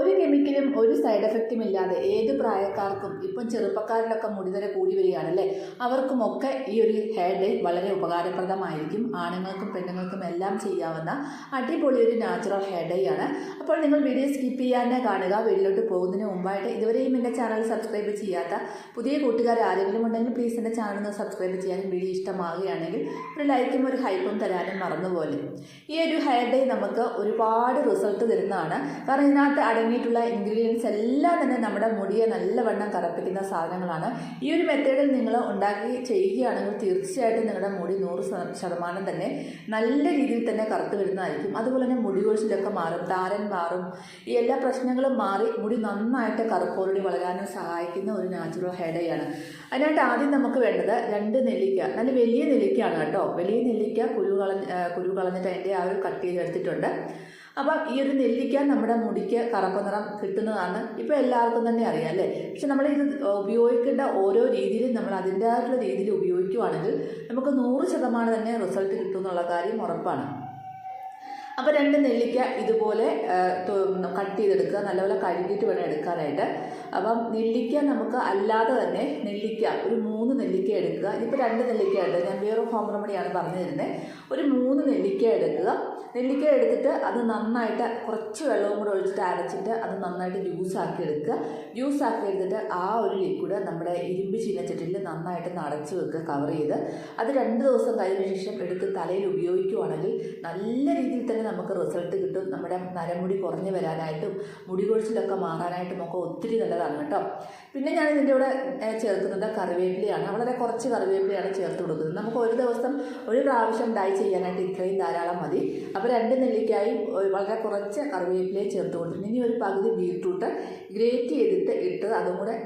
ഒരു കെമിക്കലും ഒരു സൈഡ് എഫക്റ്റും ഇല്ലാതെ ഏത് പ്രായക്കാർക്കും ഇപ്പം ചെറുപ്പക്കാരിലൊക്കെ മുടിതര കൂടി വരികയാണല്ലേ അവർക്കുമൊക്കെ ഈ ഒരു ഹെയർ ഡേ വളരെ ഉപകാരപ്രദമായിരിക്കും. ആണുങ്ങൾക്കും പെണ്ണുങ്ങൾക്കും എല്ലാം ചെയ്യാവുന്ന അടിപൊളി ഒരു നാച്ചുറൽ ഹെയർ ഡേ ആണ്. അപ്പോൾ നിങ്ങൾ വീഡിയോ സ്കിപ്പ് ചെയ്യാതെ കാണുക. വീട്ടിലോട്ട് പോകുന്നതിന് മുമ്പായിട്ട് ഇതുവരെയും എന്റെ ചാനൽ സബ്സ്ക്രൈബ് ചെയ്യാത്ത പുതിയ കൂട്ടുകാർ ആരെങ്കിലും ഉണ്ടെങ്കിൽ പ്ലീസ് എന്റെ ചാനൽ ഒന്ന് സബ്സ്ക്രൈബ് ചെയ്യാനും വീഡിയോ ഇഷ്ടമാവുകയാണെങ്കിൽ ഒരു ലൈക്കും ഒരു ഹൈപ്പും തരാനും മറന്നുപോലെ ഈ ഒരു ഹെയർ ഡേ നമുക്ക് ഒരുപാട് റിസൾട്ട് തരുന്നതാണ്. കാരണം ഇതിനകത്ത് അടങ്ങിയിട്ടുള്ള ഇൻഗ്രീഡിയൻസ് എല്ലാം തന്നെ നമ്മുടെ മുടിയെ നല്ലവണ്ണം കറപ്പിക്കുന്ന സാധനങ്ങളാണ്. ഈ ഒരു മെത്തേഡിൽ നിങ്ങൾ ഉണ്ടാക്കി ചെയ്യുകയാണെങ്കിൽ തീർച്ചയായിട്ടും നിങ്ങളുടെ മുടി നൂറ് ശത- ശതമാനം തന്നെ നല്ല രീതിയിൽ തന്നെ കറുത്ത് വരുന്നതായിരിക്കും. അതുപോലെ തന്നെ മുടി കൊഴിച്ചിലൊക്കെ മാറും താരൻ മാറും. ഈ എല്ലാ പ്രശ്നങ്ങളും മാറി മുടി നന്നായിട്ട് കറുപ്പോറടി വളരാനും സഹായിക്കുന്ന ഒരു നാച്ചുറൽ ഹെയർ ആണ്. അതിനായിട്ട് ആദ്യം നമുക്ക് വേണ്ടത് രണ്ട് നെല്ലിക്ക നല്ല വലിയ നെല്ലിക്കയാണ് കേട്ടോ. വലിയ നെല്ലിക്ക കുരു കളഞ്ഞ് കുരു കളഞ്ഞിട്ട് അതിന്റെ ആ ഒരു കട്ട് ചെയ്ത് എടുത്തിട്ടുണ്ട്. അപ്പം ഈ ഒരു നെല്ലിക്ക നമ്മുടെ മുടിക്ക് കറുപ്പ് നിറം കിട്ടുന്നതാണ്. ഇപ്പോൾ എല്ലാവർക്കും തന്നെ അറിയാം അല്ലേ? പക്ഷെ നമ്മൾ ഇത് ഉപയോഗിക്കേണ്ട ഓരോ രീതിയിലും നമ്മൾ അതിന്റേതായിട്ടുള്ള രീതിയിൽ ഉപയോഗിക്കുവാണെങ്കിൽ നമുക്ക് നൂറ് ശതമാനം തന്നെ റിസൾട്ട് കിട്ടും എന്നുള്ള കാര്യം ഉറപ്പാണ്. അപ്പോൾ രണ്ട് നെല്ലിക്ക ഇതുപോലെ കട്ട് ചെയ്തെടുക്കുക നല്ലപോലെ കഴുകിയിട്ട് വേണം എടുക്കാനായിട്ട്. അപ്പം നെല്ലിക്ക നമുക്ക് അല്ലാതെ തന്നെ നെല്ലിക്ക ഒരു മൂന്ന് നെല്ലിക്ക എടുക്കുക. ഇതിപ്പോൾ രണ്ട് നെല്ലിക്ക ഉണ്ട്. ഞാൻ വേറെ ഹോം റെമഡിയാണ് പറഞ്ഞു തരുന്നത് ഒരു മൂന്ന് നെല്ലിക്ക എടുക്കുക. നെല്ലിക്ക എടുത്തിട്ട് അത് നന്നായിട്ട് കുറച്ച് വെള്ളവും കൂടെ ഒഴിച്ചിട്ട് അരച്ചിട്ട് അത് നന്നായിട്ട് ജ്യൂസ് ആക്കി എടുക്കുക. ജ്യൂസ് ആക്കി എടുത്തിട്ട് ആ ഒരു ലിക്വിഡ് നമ്മുടെ ഇരുമ്പ് ചീനച്ചട്ടിയിൽ നന്നായിട്ട് നടച്ച് വെക്കുക കവർ ചെയ്ത്. അത് രണ്ട് ദിവസം കഴിഞ്ഞ ശേഷം എടുത്ത് തലയിൽ ഉപയോഗിക്കുവാണെങ്കിൽ നല്ല രീതിയിൽ തന്നെ നമുക്ക് റിസൾട്ട് കിട്ടും. നമ്മുടെ നരമുടി കുറഞ്ഞു വരാനായിട്ടും മുടി കൊഴിച്ചിലൊക്കെ മാറാനായിട്ടും ഒക്കെ ഒത്തിരി നല്ലതാണ് കേട്ടോ. പിന്നെ ഞാൻ ഇതിന്റെ കൂടെ ചേർക്കുന്നത് ചേർക്കുന്നത് കറിവേപ്പിലയാണ് വളരെ കുറച്ച് കറിവേപ്പിലയാണ് ചേർത്ത് കൊടുക്കുന്നത്. നമുക്ക് ഒരു ദിവസം ഒരു പ്രാവശ്യം ഡൈ ചെയ്യാനായിട്ട് ഇത്രയും ധാരാളം മതി. അപ്പോൾ രണ്ട് നെല്ലിക്കായി വളരെ കുറച്ച് കറിവേപ്പിലയും ചേർത്ത് കൊടുത്തിട്ടുണ്ട്. ഇനി ഒരു പകുതി ബീട്രൂട്ട് ഗ്രേറ്റ് ചെയ്തിട്ട് ഇട്ട് അതും കൂടെ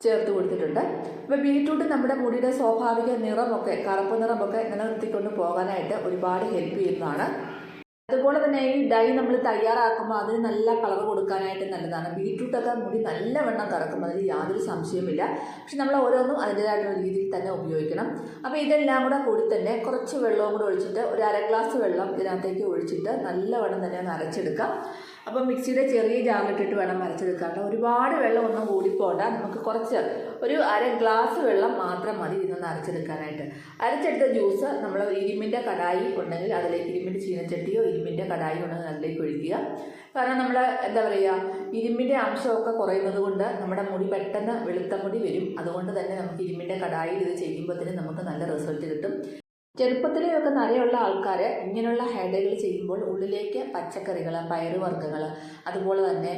ചേർത്ത് കൊടുത്തിട്ടുണ്ട്. അപ്പോൾ ബീട്രൂട്ട് നമ്മുടെ മുടിയുടെ സ്വാഭാവിക നിറമൊക്കെ കറുപ്പ് നിറമൊക്കെ നിലനിർത്തിക്കൊണ്ട് പോകാനായിട്ട് ഒരുപാട് ഹെൽപ്പ് ചെയ്യുന്നതാണ്. അതുപോലെ തന്നെ ഈ ഡൈ നമ്മൾ തയ്യാറാക്കുമ്പോൾ അതിന് നല്ല കളർ കൊടുക്കാനായിട്ട് നല്ലതാണ്. ബീട്രൂട്ടൊക്കെ മുടി നല്ലവണ്ണം കറക്കും അതിൽ യാതൊരു സംശയവുമില്ല. പക്ഷെ നമ്മൾ ഓരോന്നും അതിന്റേതായിട്ടുള്ള രീതിയിൽ തന്നെ ഉപയോഗിക്കണം. അപ്പോൾ ഇതെല്ലാം കൂടെ കൂടി തന്നെ കുറച്ച് വെള്ളവും കൂടെ ഒഴിച്ചിട്ട് ഒരു അര ഗ്ലാസ് വെള്ളം ഇതിനകത്തേക്ക് ഒഴിച്ചിട്ട് നല്ലവണ്ണം തന്നെ ഒന്ന് അരച്ചെടുക്കാം. അപ്പോൾ മിക്സിയുടെ ചെറിയ ജാറിലിട്ടിട്ട് വേണം അരച്ചെടുക്കാൻ കേട്ടോ ഒരുപാട് വെള്ളം ഒന്നും കൂടിപ്പോണ്ട നമുക്ക് കുറച്ച് ഒരു അര ഗ്ലാസ് വെള്ളം മാത്രം മതി ഇതൊന്ന് അരച്ചെടുക്കാനായിട്ട്. അരച്ചെടുത്ത ജ്യൂസ് നമ്മൾ ഇരുമ്പിന്റെ കടായി ഉണ്ടെങ്കിൽ അതിലേക്ക് ഇരുമ്പിന്റെ ചീനച്ചട്ടിയോ ഇരുമ്പിന്റെ കടായി ഉണ്ടെങ്കിൽ അതിലേക്ക് ഒഴിക്കുക. കാരണം നമ്മൾ എന്താ പറയുക ഇരുമ്പിന്റെ അംശമൊക്കെ കുറയുന്നത് കൊണ്ട് നമ്മുടെ മുടി പെട്ടെന്ന് വെളുത്ത മുടി വരും. അതുകൊണ്ട് തന്നെ നമുക്ക് ഇരുമ്പിന്റെ കടായിൽ ഇത് ചെയ്യുമ്പോഴത്തേനും നമുക്ക് നല്ല റിസൾട്ട് കിട്ടും. ചെറുപ്പത്തിലെയൊക്കെ നിറയുള്ള ആൾക്കാർ ഇങ്ങനെയുള്ള ഹെയർ ചെയ്യുമ്പോൾ ഉള്ളിലേക്ക് പച്ചക്കറികൾ പയറുവർഗങ്ങൾ അതുപോലെ തന്നെ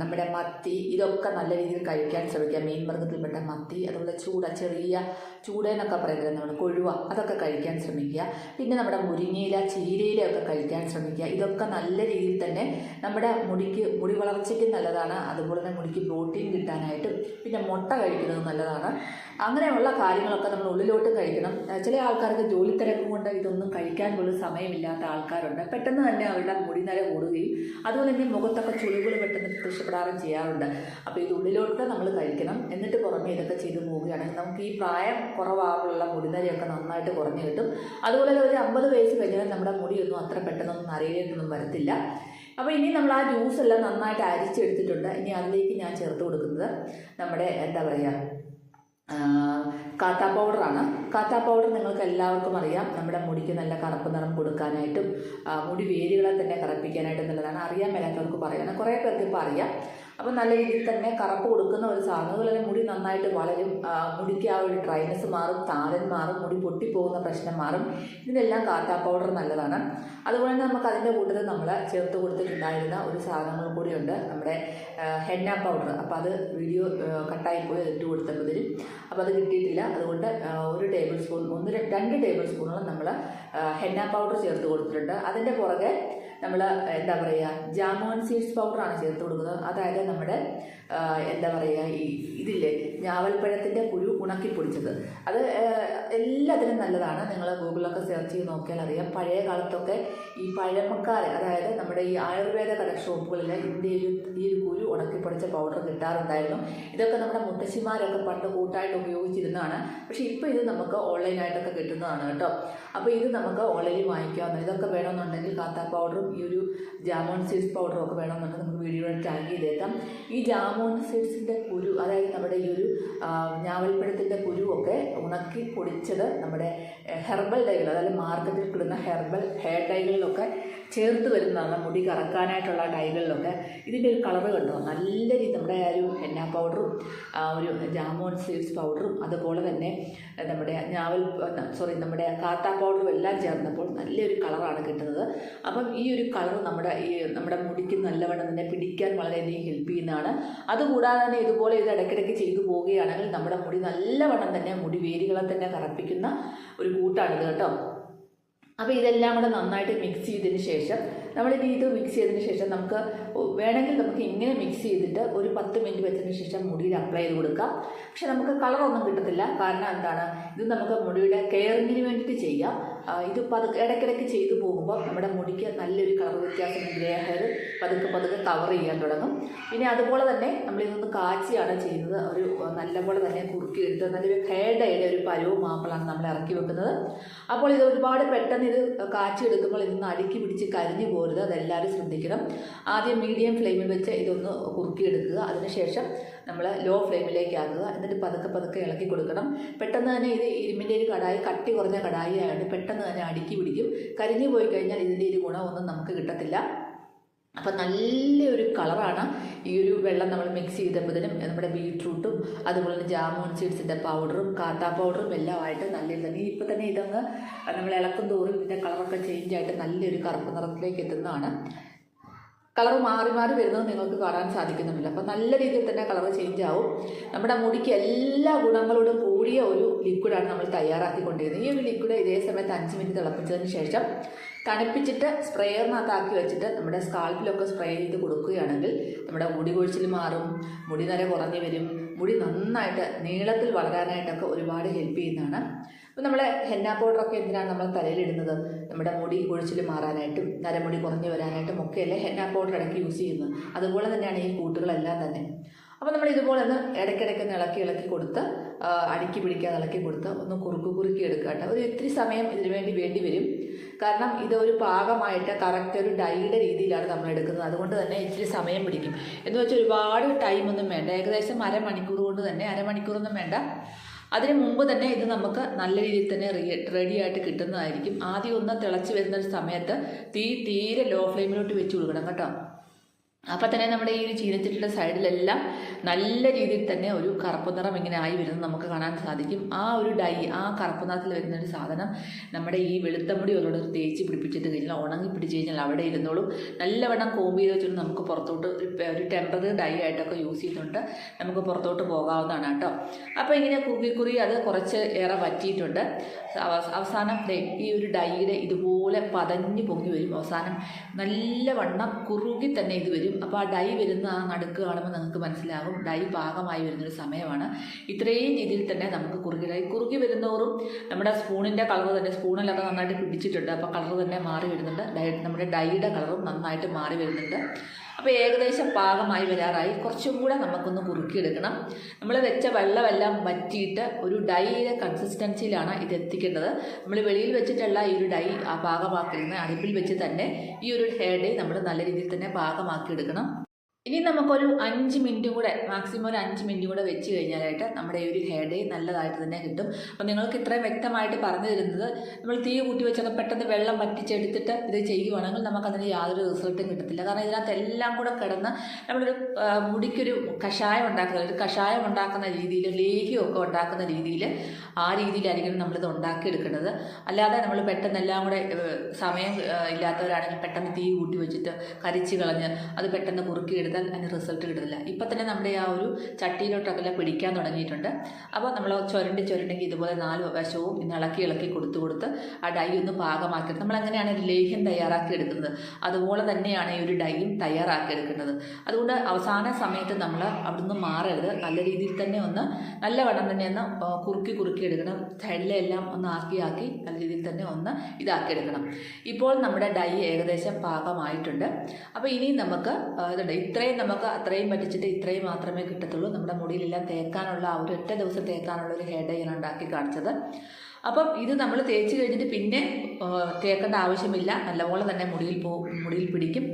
നമ്മുടെ മത്തി ഇതൊക്കെ നല്ല രീതിയിൽ കഴിക്കാൻ ശ്രമിക്കുക. മീൻ വർഗത്തിൽപ്പെട്ട മത്തി അതുപോലെ ചൂട ചെറിയ ചൂട എന്നൊക്കെ പറയുന്നത് നമ്മുടെ കൊഴുവ അതൊക്കെ കഴിക്കാൻ ശ്രമിക്കുക. പിന്നെ നമ്മുടെ മുരിങ്ങയില ചീരയിലൊക്കെ കഴിക്കാൻ ശ്രമിക്കുക. ഇതൊക്കെ നല്ല രീതിയിൽ തന്നെ നമ്മുടെ മുടിക്ക് മുടി വളർച്ചയ്ക്ക് നല്ലതാണ്. അതുപോലെ തന്നെ മുടിക്ക് പ്രോട്ടീൻ കിട്ടാനായിട്ടും പിന്നെ മുട്ട കഴിക്കുന്നത് നല്ലതാണ്. അങ്ങനെയുള്ള കാര്യങ്ങളൊക്കെ നമ്മൾ ഉള്ളിലോട്ട് കഴിക്കണം. ചില ചില ആൾക്കാർക്ക് ജോലി തിരക്കും കൊണ്ട് ഇതൊന്നും കഴിക്കാൻ പോലും സമയമില്ലാത്ത ആൾക്കാരുണ്ട്. പെട്ടെന്ന് തന്നെ അവരുടെ മുടി മുടിനര കൂടുകയും അതുപോലെ തന്നെ മുഖത്തൊക്കെ ചുളിവുകൾ പെട്ടെന്ന് പ്രത്യക്ഷപ്പെടാറും ചെയ്യാറുണ്ട്. അപ്പോൾ ഇത് ഉള്ളിലോട്ട് നമ്മൾ കഴിക്കണം. എന്നിട്ട് പുറമെ ഇതൊക്കെ ചെയ്ത് പോവുകയാണെങ്കിൽ നമുക്ക് ഈ പ്രായം കുറവാകുള്ള മുടിനരയൊക്കെ നന്നായിട്ട് കുറഞ്ഞു കിട്ടും. അതുപോലെ തന്നെ ഒരു അമ്പത് വയസ്സ് കഴിഞ്ഞാൽ നമ്മുടെ മുടിയൊന്നും അത്ര പെട്ടെന്നൊന്നും നരയിലേക്കൊന്നും വരത്തില്ല. അപ്പോൾ ഇനി നമ്മൾ ആ ജ്യൂസ് എല്ലാം നന്നായിട്ട് അരിച്ചെടുത്തിട്ടുണ്ട്. ഇനി അതിലേക്ക് ഞാൻ ചേർത്ത് കൊടുക്കുന്നത് നമ്മുടെ എന്താ പറയുക കാത്താ പൗഡറാണ്. കാത്താ പൗഡർ നിങ്ങൾക്ക് എല്ലാവർക്കും അറിയാം. നമ്മുടെ മുടിക്ക് നല്ല കറുപ്പ് നിറം കൊടുക്കാനായിട്ടും മുടി വേരുകളെ തന്നെ കറുപ്പിക്കാനായിട്ടും നല്ലതാണ്. അറിയാൻ മേലാത്തവർക്ക് പറയാണ് കുറേ പേർക്ക് ഇപ്പോൾ അറിയാം. അപ്പോൾ നല്ല രീതിയിൽ തന്നെ കറുപ്പ് കൊടുക്കുന്ന ഒരു സാധനം. അതുപോലെ മുടി നന്നായിട്ട് വളരും. മുടിക്ക് ആ ഒരു ഡ്രൈനസ് മാറും താരൻ മാറും മുടി പൊട്ടിപ്പോകുന്ന പ്രശ്നം മാറും. ഇതിനെല്ലാം കാറ്റാ പൗഡർ നല്ലതാണ്. അതുപോലെ തന്നെ നമുക്ക് അതിന്റെ കൂട്ടത്തിൽ നമ്മൾ ചേർത്ത് കൊടുത്തിട്ടുണ്ടായിരുന്ന ഒരു സാധനങ്ങൾ കൂടിയുണ്ട്. നമ്മുടെ ഹെന്ന പൗഡർ അപ്പോൾ അത് വീഡിയോ കട്ടായി പോയി അത് ഇട്ട് കൊടുത്തപ്പോഴത്തേനും അപ്പോൾ അത് കിട്ടിയിട്ടില്ല. അതുകൊണ്ട് ഒരു ടേബിൾ സ്പൂൺ ഒന്ന് രണ്ട് ടേബിൾ സ്പൂണോളം നമ്മൾ ഹെന്ന പൗഡർ ചേർത്ത് കൊടുത്തിട്ടുണ്ട്. അതിന്റെ പുറകെ നമ്മൾ എന്താ പറയുക ജാമോൻ സീഡ്സ് പൗഡറാണ് ചേർത്ത് കൊടുക്കുന്നത്. അതായത് നമ്മുടെ എന്താ പറയുക ഈ ഇതില്ലേ ഞാവൽപ്പഴത്തിന്റെ കുരു ഉണക്കി പൊടിച്ചത്. അത് എല്ലാത്തിനും നല്ലതാണ്. നിങ്ങൾ ഗൂഗിളിലൊക്കെ സെർച്ച് ചെയ്ത് നോക്കിയാൽ അറിയാം. പഴയ കാലത്തൊക്കെ ഈ പഴമക്കാർ അതായത് നമ്മുടെ ഈ ആയുർവേദ കട ഷോപ്പുകളിൽ ഒരു ഈ ഒരു കുരു ഉണക്കിപ്പൊടിച്ച പൗഡർ കിട്ടാറുണ്ടായിരുന്നു. ഇതൊക്കെ നമ്മുടെ മുത്തശ്ശിമാരൊക്കെ പണ്ട് കൂട്ടായിട്ട് ഉപയോഗിച്ചിരുന്നതാണ്. പക്ഷേ ഇപ്പോൾ ഇത് നമുക്ക് ഓൺലൈനായിട്ടൊക്കെ കിട്ടുന്നതാണ് കേട്ടോ. അപ്പോൾ ഇത് നമുക്ക് ഓൺലൈനിൽ വാങ്ങിക്കാവുന്ന ഇതൊക്കെ വേണമെന്നുണ്ടെങ്കിൽ കാത്താ പൗഡറും പൗഡറും ഈ ഒരു ജാമോൺ സീഡ്സ് പൗഡറും ഒക്കെ വേണമെന്നുണ്ടെങ്കിൽ നമുക്ക് വീഡിയോയിൽ ടാഗ് ചെയ്തേക്കാം. ഈ ജാമോൺ സീഡ്സിന്റെ കുരു അതായത് നമ്മുടെ ഈ ഒരു ഞാവൽപ്പഴത്തിന്റെ കുരുവൊക്കെ ഉണക്കി പൊടിച്ചത് നമ്മുടെ ഹെർബൽ ഡൈകൾ അതായത് മാർക്കറ്റിൽ കിടുന്ന ഹെർബൽ ഹെയർ ഡൈകളിലൊക്കെ ചേർത്ത് വരുന്നതാണ് മുടി കറക്കാനായിട്ടുള്ള ഡൈകളിലൊക്കെ ഇതിന്റെ ഒരു കളറ് കണ്ടോ? നല്ല രീതി നമ്മുടെ ഒരു ഹെന്ന പൗഡറും ഒരു ജാമോൺ സീഡ്സ് പൗഡറും അതുപോലെ തന്നെ നമ്മുടെ ഞാവൽ സോറി നമ്മുടെ കാത്ത പൗഡറും എല്ലാം ചേർന്നപ്പോൾ നല്ലൊരു കളറാണ് കിട്ടുന്നത്. അപ്പം ഈ ഒരു കളർ നമ്മുടെ ഈ നമ്മുടെ മുടിക്ക് നല്ലവണ്ണം തന്നെ പിടിക്കാൻ വളരെയധികം ഹെൽപ്പ് ചെയ്യുന്നതാണ്. അതുകൂടാതെ തന്നെ ഇതുപോലെ ഇത് ഇടയ്ക്കിടയ്ക്ക് ചെയ്തു പോവുകയാണെങ്കിൽ നമ്മുടെ മുടി നല്ലവണ്ണം തന്നെ മുടി വേരുകളെ തന്നെ കറപ്പിക്കുന്ന ഒരു കൂട്ടാണിത് കേട്ടോ. അപ്പോൾ ഇതെല്ലാം കൂടെ നന്നായിട്ട് മിക്സ് ചെയ്തതിന് ശേഷം നമ്മളിനി ഇത് മിക്സ് ചെയ്തതിന് ശേഷം നമുക്ക് വേണമെങ്കിൽ നമുക്ക് ഇങ്ങനെ മിക്സ് ചെയ്തിട്ട് ഒരു പത്ത് മിനിറ്റ് വെച്ചതിന് ശേഷം മുടിയിൽ അപ്ലൈ ചെയ്ത് കൊടുക്കാം. പക്ഷെ നമുക്ക് കളറൊന്നും കിട്ടത്തില്ല. കാരണം എന്താണ്? ഇത് നമുക്ക് മുടിയുടെ കെയറിങ്ങിന് വേണ്ടിയിട്ട് ചെയ്യാം. ഇത് പതുക്കെ ഇടയ്ക്കിടയ്ക്ക് ചെയ്തു പോകുമ്പോൾ നമ്മുടെ മുടിക്ക് നല്ലൊരു കളർ വ്യത്യാസം ഗ്രേ ഹെയർ പതുക്കെ പതുക്കെ കവർ ചെയ്യാൻ തുടങ്ങും. പിന്നെ അതുപോലെ തന്നെ നമ്മൾ ഇതൊന്ന് കാച്ചിയാണ് ചെയ്യുന്നത്. ഒരു നല്ലപോലെ തന്നെ കുറുക്കി എടുത്ത് നല്ലൊരു ഹെയർ ഡൈയുടെ ഒരു പരവും മാപ്പിളാണ് നമ്മൾ ഇറക്കി വെക്കുന്നത്. അപ്പോൾ ഇത് ഒരുപാട് പെട്ടെന്ന് ഇത് കാച്ചിയെടുക്കുമ്പോൾ ഇതൊന്ന് അടുക്കി പിടിച്ച് കരിഞ്ഞു പോരുത്. അതെല്ലാവരും ശ്രദ്ധിക്കണം. ആദ്യം മീഡിയം ഫ്ലെയിമിൽ വെച്ച് ഇതൊന്ന് കുറുക്കി എടുക്കുക. അതിനുശേഷം നമ്മൾ ലോ ഫ്ലെയിമിലേക്ക് ആക്കുക. എന്നിട്ട് പതുക്കെ പതുക്കെ ഇളക്കി കൊടുക്കണം. പെട്ടെന്ന് തന്നെ ഇത് ഇരുമ്പിന്റെ ഒരു കടായി കട്ടി കുറഞ്ഞ കടായി ആയതുകൊണ്ട് പെട്ടെന്ന് തന്നെ അടുക്കി പിടിക്കും. കരിഞ്ഞു പോയി കഴിഞ്ഞാൽ ഇതിന്റെ ഒരു ഗുണമൊന്നും നമുക്ക് കിട്ടത്തില്ല. അപ്പം നല്ലൊരു കളറാണ് ഈ ഒരു വെള്ളം നമ്മൾ മിക്സ് ചെയ്തപ്പോഴത്തേനും നമ്മുടെ ബീട്രൂട്ടും അതുപോലെ തന്നെ ജാമൂൺ സീഡ്സിന്റെ പൗഡറും കാത്താ പൗഡറും എല്ലാം ആയിട്ട് നല്ല തന്നെ ഇപ്പം തന്നെ ഇതങ്ങ് നമ്മൾ ഇളക്കും തോറും ഇതിന്റെ കളറൊക്കെ ചേഞ്ച് ആയിട്ട് നല്ലൊരു കറുപ്പ് നിറത്തിലേക്ക് എത്തുന്നതാണ്. കളർ മാറി മാറി വരുന്നത് നിങ്ങൾക്ക് കാണാൻ സാധിക്കുന്നുമില്ല അപ്പം നല്ല രീതിയിൽ തന്നെ കളർ ചേഞ്ച് ആവും. നമ്മുടെ മുടിക്ക് എല്ലാ ഗുണങ്ങളോടും കൂടിയ ഒരു ലിക്വിഡാണ് നമ്മൾ തയ്യാറാക്കിക്കൊണ്ടിരുന്നത് ഈ ഒരു ലിക്വിഡ് ഇതേ സമയത്ത് അഞ്ച് മിനിറ്റ് തിളപ്പിച്ചതിന് ശേഷം തണുപ്പിച്ചിട്ട് സ്പ്രേയറിനകത്താക്കി വെച്ചിട്ട് നമ്മുടെ സ്കാൾപ്പിലൊക്കെ സ്പ്രേ ചെയ്ത് കൊടുക്കുകയാണെങ്കിൽ നമ്മുടെ മുടി കൊഴിച്ചിൽ മാറും മുടി നര കുറഞ്ഞു വരും മുടി നന്നായിട്ട് നീളത്തിൽ വളരാനായിട്ടൊക്കെ ഒരുപാട് ഹെൽപ്പ് ചെയ്യുന്നതാണ്. അപ്പോൾ നമ്മൾ ഹെന്ന പൗഡറൊക്കെ എന്തിനാണ് നമ്മൾ തലയിലിടുന്നത്? നമ്മുടെ മുടി കൊഴിച്ചിൽ മാറാനായിട്ടും നരമുടി കുറഞ്ഞു വരാനായിട്ടും ഒക്കെയല്ലേ ഹെന്ന പൗഡർ ഇടയ്ക്ക് യൂസ് ചെയ്യുന്നത്. അതുപോലെ തന്നെയാണ് ഈ കൂട്ടുകളെല്ലാം തന്നെ. അപ്പോൾ നമ്മൾ ഇതുപോലെ ഒന്ന് ഇടയ്ക്കിടയ്ക്ക് ഒന്ന് ഇളക്കി ഇളക്കി കൊടുത്ത് അടുക്കി പിടിക്കാതെ ഇളക്കി കൊടുത്ത് ഒന്ന് കുറുക്ക് കുറുക്കി എടുക്കുക കേട്ടോ. ഒരു ഇത്തിരി സമയം ഇതിനു വേണ്ടി വേണ്ടി വരും. കാരണം ഇത് ഒരു പാകമായിട്ട് കറക്റ്റ് ഒരു ഡൈയുടെ രീതിയിലാണ് നമ്മൾ എടുക്കുന്നത്. അതുകൊണ്ട് തന്നെ ഇത്തിരി സമയം പിടിക്കും. എന്ന് വെച്ചാൽ ഒരുപാട് ടൈമൊന്നും വേണ്ട. ഏകദേശം അരമണിക്കൂർ കൊണ്ട് തന്നെ അരമണിക്കൂറൊന്നും വേണ്ട. അതിന് മുമ്പ് തന്നെ ഇത് നമുക്ക് നല്ല രീതിയിൽ തന്നെ റെഡി ആയിട്ട് കിട്ടുന്നതായിരിക്കും. ആദ്യം ഒന്ന് തിളച്ച് വരുന്ന ഒരു സമയത്ത് തീ തീരെ ലോ ഫ്ലെയിമിലോട്ട് വെച്ച് കൊടുക്കണം കേട്ടോ. അപ്പം തന്നെ നമ്മുടെ ഈ ഒരു ചീനച്ചട്ടിയുടെ സൈഡിലെല്ലാം നല്ല രീതിയിൽ തന്നെ ഒരു കറുപ്പ് നിറം ഇങ്ങനെ ആയി വരുന്നത് നമുക്ക് കാണാൻ സാധിക്കും. ആ ഒരു ഡൈ ആ കറുപ്പ് നിറത്തിൽ വരുന്ന ഒരു സാധനം നമ്മുടെ ഈ വെളുത്ത മുടി ഒന്നുകൂടെ തേച്ച് പിടിപ്പിച്ചിട്ട് കഴിഞ്ഞാൽ ഉണങ്ങി പിടിച്ച് കഴിഞ്ഞാൽ അവിടെ ഇരുന്നോളും. നല്ലവണ്ണം കോമ്പ് ചെയ്ത് വെച്ചിട്ട് നമുക്ക് പുറത്തോട്ട് ഒരു ടെമ്പററി ഡൈ ആയിട്ടൊക്കെ യൂസ് ചെയ്തിട്ടുണ്ട്. നമുക്ക് പുറത്തോട്ട് പോകാവുന്നതാണ് കേട്ടോ. അപ്പോൾ ഇങ്ങനെ കുറുകി അത് കുറച്ച് ഏറെ വറ്റിയിട്ടുണ്ട്. അവസാനം ഈ ഒരു ഡൈയുടെ ഇതുപോലെ പതഞ്ഞ് പൊങ്ങി വരും. അവസാനം നല്ലവണ്ണം കുറുകി തന്നെ ഇത് വരും. അപ്പോൾ ആ ഡൈ വരുന്ന ആ നടുക്ക് കാണുമ്പോൾ നിങ്ങൾക്ക് മനസ്സിലാകും. ഡൈ പാകമായി വരുന്നൊരു സമയമാണ്. ഇത്രയും രീതിയിൽ തന്നെ നമുക്ക് കുറുകി ഡൈ കുറുകി വരുന്നവറും നമ്മുടെ സ്പൂണിന്റെ കളർ തന്നെ സ്പൂണിലൊക്കെ നന്നായിട്ട് പിടിച്ചിട്ടുണ്ട്. അപ്പോൾ കളർ തന്നെ മാറി വരുന്നുണ്ട്. നമ്മുടെ ഡൈയുടെ കളറും നന്നായിട്ട് മാറി വരുന്നുണ്ട്. അപ്പോൾ ഏകദേശം പാകമായി വരാറായി. കുറച്ചും കൂടെ നമുക്കൊന്ന് കുറുക്കിയെടുക്കണം. നമ്മൾ വെച്ച വെള്ളമെല്ലാം വറ്റിയിട്ട് ഒരു ഡൈയുടെ കൺസിസ്റ്റൻസിയിലാണ് ഇത് എത്തിക്കേണ്ടത്. നമ്മൾ വെളിയിൽ വെച്ചിട്ടുള്ള ഈ ഒരു ഡൈ ആ പാകമാക്കിയിരുന്ന അടുപ്പിൽ വെച്ച് തന്നെ ഈ ഒരു ഹെയർ ഡൈ നമ്മൾ നല്ല രീതിയിൽ തന്നെ പാകമാക്കി എടുക്കണം ഇനി നമുക്കൊരു അഞ്ച് മിനിറ്റ് കൂടെ മാക്സിമം ഒരു അഞ്ച് മിനിറ്റ് കൂടെ വെച്ച് കഴിഞ്ഞാലായിട്ട് നമ്മുടെ ഈ ഒരു ഹെയർ ഡേ നല്ലതായിട്ട് തന്നെ കിട്ടും. അപ്പോൾ നിങ്ങൾക്ക് ഇത്രയും വ്യക്തമായിട്ട് പറഞ്ഞു തരുന്നത് നമ്മൾ തീ കൂട്ടി വെച്ചൊക്കെ പെട്ടെന്ന് വെള്ളം വറ്റിച്ചെടുത്തിട്ട് ഇത് ചെയ്യുവാണെങ്കിൽ നമുക്കതിന് യാതൊരു റിസൾട്ടും കിട്ടത്തില്ല. കാരണം ഇതിനകത്ത് എല്ലാം കൂടെ കിടന്ന് നമ്മളൊരു മുടിക്കൊരു കഷായം ഉണ്ടാക്കുന്ന ഒരു കഷായം ഉണ്ടാക്കുന്ന രീതിയിൽ ലേഹ്യമൊക്കെ ഉണ്ടാക്കുന്ന രീതിയിൽ ആ രീതിയിലായിരിക്കണം നമ്മളിത് ഉണ്ടാക്കിയെടുക്കേണ്ടത്. അല്ലാതെ നമ്മൾ പെട്ടെന്ന് എല്ലാം കൂടെ സമയം ഇല്ലാത്തവരാണെങ്കിൽ പെട്ടെന്ന് തീ കൂട്ടി വെച്ചിട്ട് കരിച്ച് കളഞ്ഞ് അത് പെട്ടെന്ന് കുറുക്കിയെടുത്താൽ അതിന് റിസൾട്ട് കിട്ടുന്നില്ല. ഇപ്പം തന്നെ നമ്മുടെ ആ ഒരു ചട്ടിയിലോട്ടൊക്കെ പിടിക്കാൻ തുടങ്ങിയിട്ടുണ്ട്. അപ്പോൾ നമ്മൾ ചുരണ്ടി ചുരണ്ടെങ്കിൽ ഇതുപോലെ നാല് വശവും ഇന്ന് ഇളക്കി ഇളക്കി കൊടുത്തു കൊടുത്ത് ആ ഡൈ ഒന്ന് പാകമാക്കി നമ്മൾ എങ്ങനെയാണ് ഒരു ലേഹ്യം തയ്യാറാക്കി എടുക്കുന്നത്. അതുപോലെ തന്നെയാണ് ഈ ഒരു ഡൈയും തയ്യാറാക്കി എടുക്കുന്നത്. അതുകൊണ്ട് അവസാന സമയത്ത് നമ്മൾ അവിടുന്ന് മാറരുത്. നല്ല രീതിയിൽ തന്നെ ഒന്ന് നല്ല വണ്ണം തന്നെ ഒന്ന് കുറുക്കി കുറുക്കി എടുക്കണം. ചെല്ലെല്ലാം ഒന്ന് ആക്കി ആക്കി നല്ല രീതിയിൽ തന്നെ ഒന്ന് ഇതാക്കി എടുക്കണം. ഇപ്പോൾ നമ്മുടെ ഡൈ ഏകദേശം പാകമായിട്ടുണ്ട്. അപ്പോൾ ഇനി നമുക്ക് ഇതുണ്ട്. ഇതുണ്ട് ഇത്രയും നമുക്ക് അത്രയും പറ്റിച്ചിട്ട് ഇത്രയും മാത്രമേ കിട്ടത്തുള്ളൂ. നമ്മുടെ മുടിയിലെല്ലാം തേക്കാനുള്ള ആ ഒരു ഒറ്റ ദിവസം തേക്കാനുള്ള ഒരു ഹെയർ ഡൈ ഞാൻ ഉണ്ടാക്കി കാണിച്ചത്. അപ്പം ഇത് നമ്മൾ തേച്ച് കഴിഞ്ഞിട്ട് പിന്നെ തേക്കേണ്ട ആവശ്യമില്ല. നല്ലപോലെ തന്നെ മുടിയിൽ പോ മുടിയിൽ പിടിക്കും.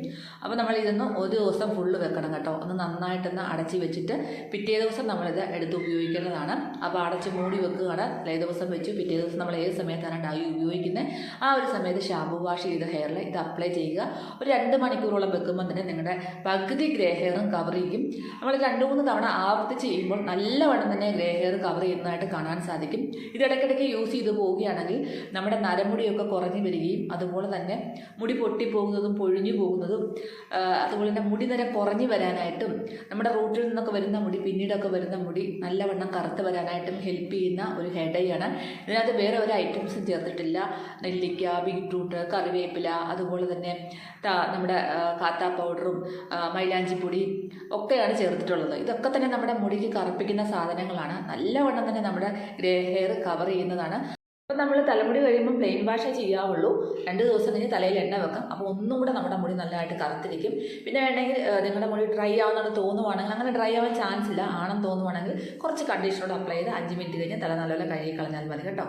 അപ്പോൾ നമ്മൾ ഇതൊന്ന് ഒരു ദിവസം ഫുള്ള് വെക്കണം കേട്ടോ. ഒന്ന് നന്നായിട്ടൊന്ന് അടച്ച് വെച്ചിട്ട് പിറ്റേ ദിവസം നമ്മളിത് എടുത്ത് ഉപയോഗിക്കേണ്ടതാണ്. അപ്പോൾ അടച്ച് മൂടി വെക്കുകയാണ്. തലേ ദിവസം വെച്ചു. പിറ്റേ ദിവസം നമ്മൾ ഏത് സമയത്താണ് ഡൈ ഉപയോഗിക്കുന്നത് ആ ഒരു സമയത്ത് ഷാമ്പു വാഷ് ചെയ്ത ഹെയറിൽ ഇത് അപ്ലൈ ചെയ്യുക. ഒരു രണ്ട് മണിക്കൂറോളം വെക്കുമ്പോൾ തന്നെ നിങ്ങളുടെ പകുതി ഗ്രേ ഹെയറും കവർ ചെയ്യും. നമ്മൾ രണ്ട് മൂന്ന് തവണ ആവർത്തിച്ച് ചെയ്യുമ്പോൾ നല്ലവണ്ണം തന്നെ ഗ്രേ ഹെയർ കവർ ചെയ്യുന്നതായിട്ട് കാണാൻ സാധിക്കും. ഇത് ഇടയ്ക്കിടയ്ക്ക് യൂസ് ചെയ്ത് പോവുകയാണെങ്കിൽ നമ്മുടെ നരമുടിയൊക്കെ കുറഞ്ഞു വരികയും അതുപോലെ തന്നെ മുടി പൊട്ടിപ്പോകുന്നതും പൊഴിഞ്ഞു പോകുന്നതും അതുപോലെ തന്നെ മുടി നിര കുറഞ്ഞു വരാനായിട്ടും നമ്മുടെ റൂട്ടിൽ നിന്നൊക്കെ വരുന്ന മുടി പിന്നീടൊക്കെ വരുന്ന മുടി നല്ലവണ്ണം കറുത്ത് വരാനായിട്ടും ഹെൽപ്പ് ചെയ്യുന്ന ഒരു ഹെഡയാണ് ഇതിനകത്ത് വേറെ ഒരു ഐറ്റംസും ചേർത്തിട്ടില്ല. നെല്ലിക്ക ബീട്രൂട്ട് കറിവേപ്പില അതുപോലെ തന്നെ നമ്മുടെ കാത്ത പൗഡറും മൈലാഞ്ചിപ്പൊടി ഒക്കെയാണ് ചേർത്തിട്ടുള്ളത്. ഇതൊക്കെ തന്നെ നമ്മുടെ മുടിക്ക് കറുപ്പിക്കുന്ന സാധനങ്ങളാണ്. നല്ലവണ്ണം തന്നെ നമ്മുടെ ഗ്രേ ഹെയർ കവർ ചെയ്യുന്നതാണ്. അപ്പം നമ്മൾ തലമുടി കഴിയുമ്പോൾ പ്ലെയിൻ വാഷേ ചെയ്യാവുള്ളൂ. രണ്ട് ദിവസം കഴിഞ്ഞ് തലയിൽ എണ്ണ വെക്കാം. അപ്പോൾ ഒന്നും കൂടെ നമ്മുടെ മുടി നല്ലതായിട്ട് കറുത്തിരിക്കും. പിന്നെ വേണമെങ്കിൽ നിങ്ങളുടെ മുടി ഡ്രൈ ആവുന്നത് തോന്നുവാണെങ്കിൽ അങ്ങനെ ഡ്രൈ ആവാൻ ചാൻസ് ഇല്ല ആണെന്ന് തോന്നുവാണെങ്കിൽ കുറച്ച് കണ്ടീഷനോട് അപ്ലൈ ചെയ്ത് അഞ്ച് മിനിറ്റ് കഴിഞ്ഞ് തല നല്ലപോലെ കഴുകി കളഞ്ഞാൽ മതി കേട്ടോ.